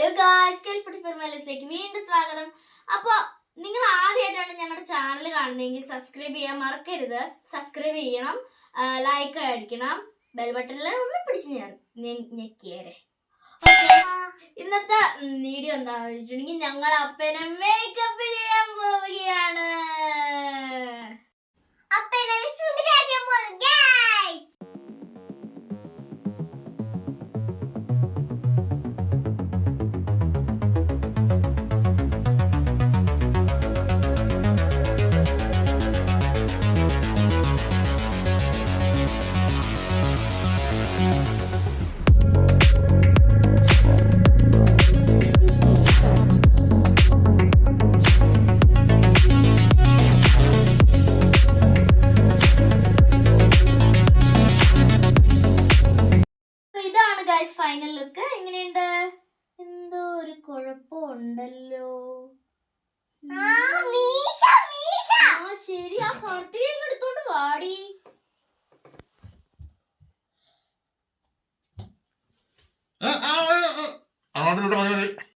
Hello guys കെൽ food for വീണ്ടും സ്വാഗതം. അപ്പോൾ നിങ്ങൾ ആദ്യമായിട്ടാണ് ഞങ്ങളുടെ ചാനൽ കാണുന്നതെങ്കിൽ സബ്സ്ക്രൈബ് ചെയ്യാൻ മറക്കരുത്. സബ്സ്ക്രൈബ് ചെയ്യണം ലൈക്ക് അടിക്കണം ബെൽ ബട്ടണിൽ ഒന്ന് പിടിച്ച് ഞെക്കിയേരെ. ഓക്കെ ഇന്നത്തെ വീഡിയോ എന്താ വെച്ചിട്ടുണ്ടെങ്കിൽ ഞങ്ങൾ അപ്പനെ മേക്കപ്പ് ചെയ്യാൻ ഫൈനൽ ലുക്ക് എങ്ങനെയുണ്ട്? എന്തോ ഒരു കുഴപ്പമുണ്ടല്ലോ ആ ശരി. ആ കാർത്തികയും എടുത്തോണ്ട് വാടി. അങ്ങോട്ടും ഇങ്ങോട്ടും മതി